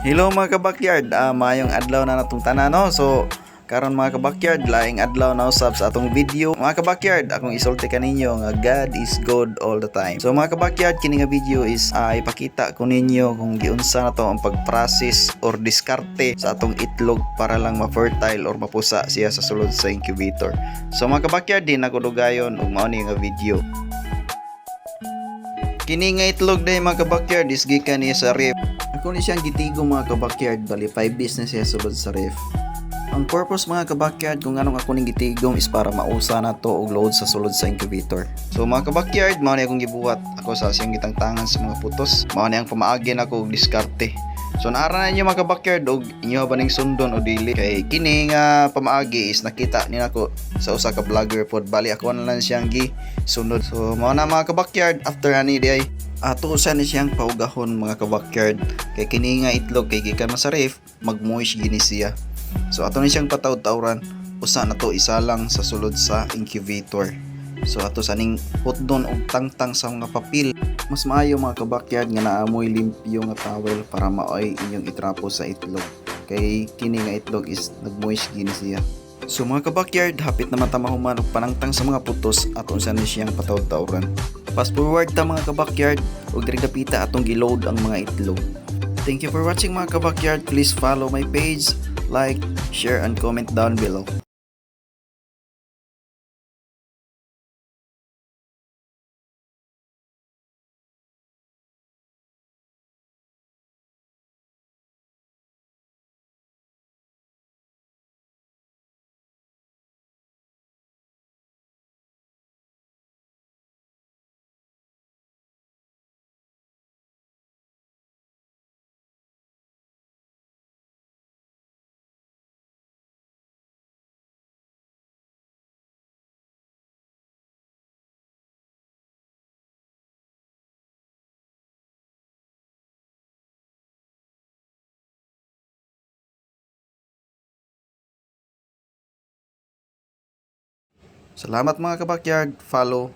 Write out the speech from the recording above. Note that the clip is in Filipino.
Hello mga kabakyard, ah mayong adlaw na natong tanan no. So karon mga kabakyard, laing adlaw na usab sa atong video. Mga kabakyard, akong isulti kaninyo nga God is good all the time. So mga kabakyard, kini nga video is ah, ipakita ko ninyo kung giunsa na to ang pag-process or diskarte sa atong itlog para lang ma-fertile or mapusa siya sa sulod sa incubator. So mga kabakyard, di na ko dugayon ug mao ni nga video. Kini nga itlog day mga kabakyard is gikan niya sa ref. Ako ni siyang gitigo mga kabakyard bali 5 days na sulod sa ref. Ang purpose mga kabakyard kung anong ako ning gitigom is para mausa na to og load sa sulod sa incubator. So mga kabakyard, mao ni akong gibuhat ako sa siyang gitangtangan sa mga putos. Mao ni ang pamaagi na ako og diskarte. So naara na inyo mga kabakyard og inyo ba ning sundon o dili kay kini nga pamaagi is nakita ni nako sa usa ka vlogger pod bali ako na lang siyang gi sunod. So mao na mga kabakyard after ani di ay ato usa ni siyang paugahon mga kabakyard kay kini nga itlog kay gikan sa ref magmoist gini siya. So ato ni siyang patawd-tawran usa na to isa lang sa sulod sa incubator. So ato sa ning hotdon og tangtang sa mga papel mas maayo mga kabakyard nga naamoy limpyo nga towel para maoy inyong itrapo sa itlog. Kay kini nga itlog is nagmoist gini siya. So mga kabakyard, hapit naman ta mahuman og panangtang sa mga putos at unsa ni siyang patawd-tawran. Fast forward ta mga kabakyard ug diri dapita atong giload ang mga itlog. Thank you for watching mga kabakyard. Please follow my page, like, share, and comment down below. Salamat mga kabakyard. Follow,